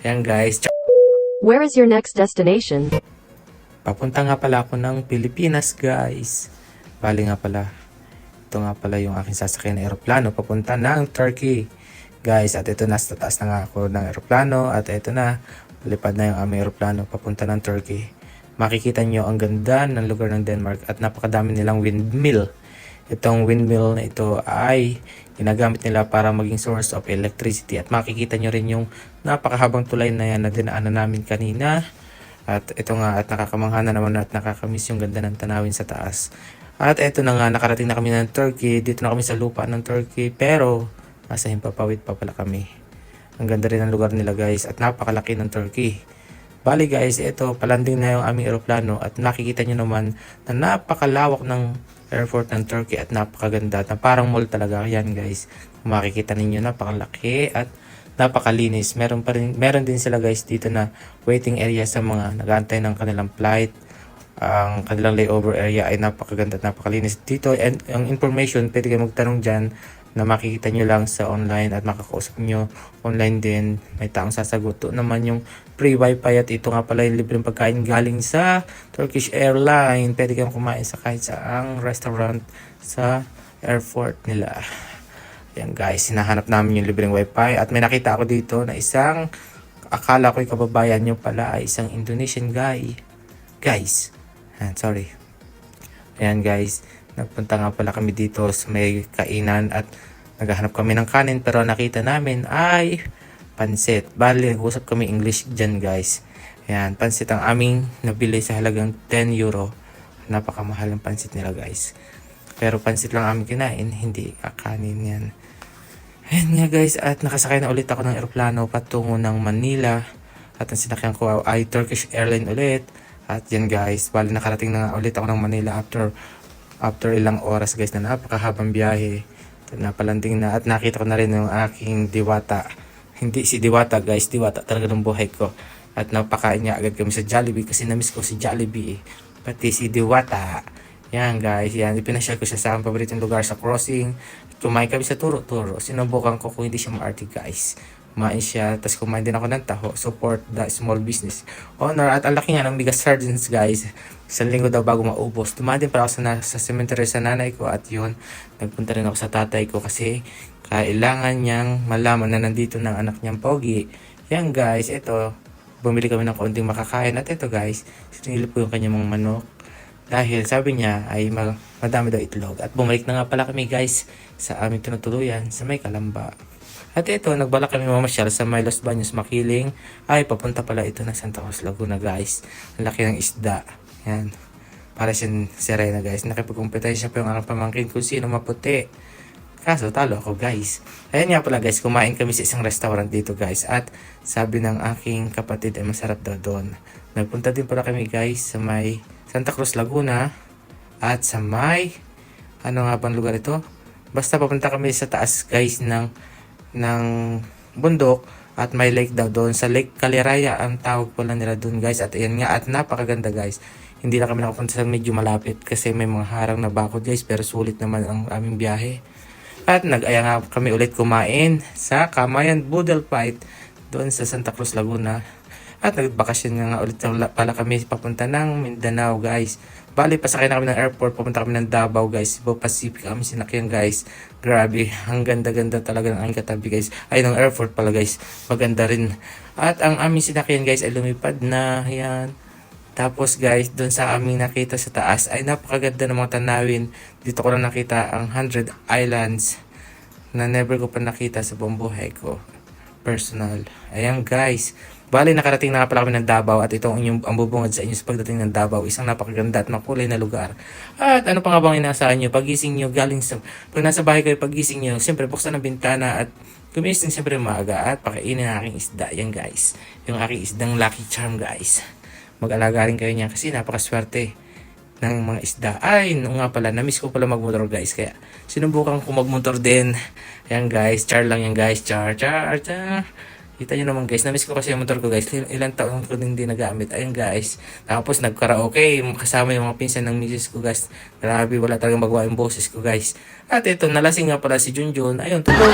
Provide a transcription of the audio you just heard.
Ayan guys, Where is your next destination? Papunta nga pala ako ng Pilipinas, guys. Bali nga pala. Ito nga pala yung aking sasakyan na aeroplano papunta ng Turkey. Guys, at ito nasa taas na nga ako ng aeroplano at ito na, lipad na yung aming aeroplano papunta ng Turkey. Makikita nyo ang ganda ng lugar ng Denmark at napakadami nilang windmill. Itong windmill na ito ay ginagamit nila para maging source of electricity at makikita nyo rin yung napakahabang tulay na yan na dinaanan namin kanina. At ito nga at nakakamangha na naman at nakakamiss yung ganda ng tanawin sa taas. At ito na nga nakarating na kami ng Turkey. Dito na kami sa lupa ng Turkey pero nasa Himpapawid pa pala kami. Ang ganda rin ng lugar nila guys at napakalaki ng Turkey. Bali guys, ito palanding na yung aming eroplano at nakikita nyo naman na napakalawak ng airport ng Turkey at napakaganda na parang mall talaga yan guys. Makikita ninyo napakalaki at napakalinis. Meron pa rin meron din sila guys dito na waiting area sa mga nag-aantay ng kanilang flight. Ang kanilang layover area ay napakaganda at napakalinis. Dito and ang information pwede kayo magtanong diyan na makikita nyo lang sa online at makakausap nyo online din. May taong sasagot. Ito naman yung free wifi at ito nga pala yung libreng pagkain galing sa Turkish Airline. Pwede kayong kumain sa kahit saang restaurant sa airport nila. Yan guys, hinahanap namin yung libreng wifi at may nakita ako dito na isang akala ko yung kababayan nyo pala ay isang Indonesian guy. Guys, ah, sorry. Ayan guys, nagpunta nga pala kami dito sa may kainan at naghahanap kami ng kanin pero nakita namin ay pansit. Bali, nag-usap kami English dyan guys. Ayan, pansit ang aming nabili sa halagang 10 euro. Napakamahal ng pansit nila guys. Pero pansit lang aming kinain, hindi kanin yan. Ayan nga guys, at nakasakay na ulit ako ng eroplano patungo ng Manila. At ang sinakyan ko ay Turkish Airline ulit. At yan guys, bali nakarating na ulit ako ng Manila after after ilang oras guys na napakahabang biyahe. Napalanding na at nakita ko na rin yung aking diwata. Hindi si diwata guys, diwata talaga ng buhay ko. At napakain niya agad kami sa Jollibee kasi namiss ko si Jollibee. Pati si diwata. Yan guys, yan. Ipinasyal ko siya sa aking paboritong lugar sa crossing. Kumain kami sa turo-turo. Sinubukan ko kung hindi siya maarte guys. Kumain siya, tapos kumain din ako ng taho. Support the small business owner. At ang laki nga ng bigas sardines guys. Isang linggo daw bago maubos. Tumaan din pala ako sa, sa cemetery sa nanay ko at yun, nagpunta rin ako sa tatay ko kasi kailangan niyang malaman na nandito ng anak niyang pogi. Yan guys, ito, bumili kami ng konting makakain at ito guys, sinilip ko yung kanyang mga manok. Dahil sabi niya ay ma- madami daw itlog. At bumalik na nga pala kami guys sa aming tinutuluyan sa may kalamba. At ito, nagbalak kami mamasyal sa may Los Baños Makiling. Ay, papunta pala ito ng Santa Cruz Laguna guys. Ang laki ng isda. Yan. Para siyang sirena guys. Nakipagkumpetensya pa yung aking pamangkin kung sino maputi. Kaso talo ako guys. Ayan nga pala guys, kumain kami sa isang restaurant dito guys. At sabi ng aking kapatid ay masarap daw doon. Nagpunta din pala kami guys sa may Santa Cruz Laguna. At sa may, ano nga bang lugar ito? Basta papunta kami sa taas guys ng, ng bundok. At may lake daw doon. Sa Lake Caliraya ang tawag pala nila doon guys. At ayan nga, at napakaganda guys. Hindi na kami nakapunta sa medyo malapit kasi may mga harang na bakod guys. Pero sulit naman ang aming biyahe. At nag-aya nga kami ulit kumain sa Kamayan Boodle Fight doon sa Santa Cruz, Laguna. At nagbakasyon nga, nga ulit pala kami papunta ng Mindanao guys. Bali, pasakay na kami ng airport, papunta kami ng Davao guys. Cebu Pacific kami sinakyan guys. Grabe, ang ganda-ganda talaga ng aming katabi guys. Ay, ng airport pala guys. Maganda rin. At ang aming sinakyan guys ay lumipad na. Yan. Tapos guys, doon sa aming nakita sa taas ay napakaganda ng mga tanawin. Dito ko lang nakita ang 100 Islands na never ko pa nakita sa buong buhay ko. Personal. Ayan guys. Bali, nakarating na pala kami ng Davao at ito ang inyong ang bubungad sa inyo sa pagdating ng Davao. Isang napakaganda at makulay na lugar. At ano pa nga bang inaasahan nyo? Pagising nyo, galing sa... Pag nasa bahay kayo, pagising nyo, siyempre buksan ang bintana at gumising siyempre maaga at pakainin ang aking isda. Yan guys. Yung aking isdang Lucky Charm guys mag-alaga rin kayo niya kasi napakaswerte ng mga isda. Ay, no nga pala, na-miss ko pala magmotor guys. Kaya sinubukan ko magmotor din. Ayan guys, char lang yan guys. Char, char, char. Kita nyo naman guys, na-miss ko kasi yung motor ko guys. Il- Ilang taon ko din hindi nagamit. Ayun guys. Tapos nagkaraoke, kasama yung mga pinsan ng misis ko guys. Grabe, wala talagang magawa yung boses ko guys. At ito, nalasing nga pala si Junjun. Ayun, tulog.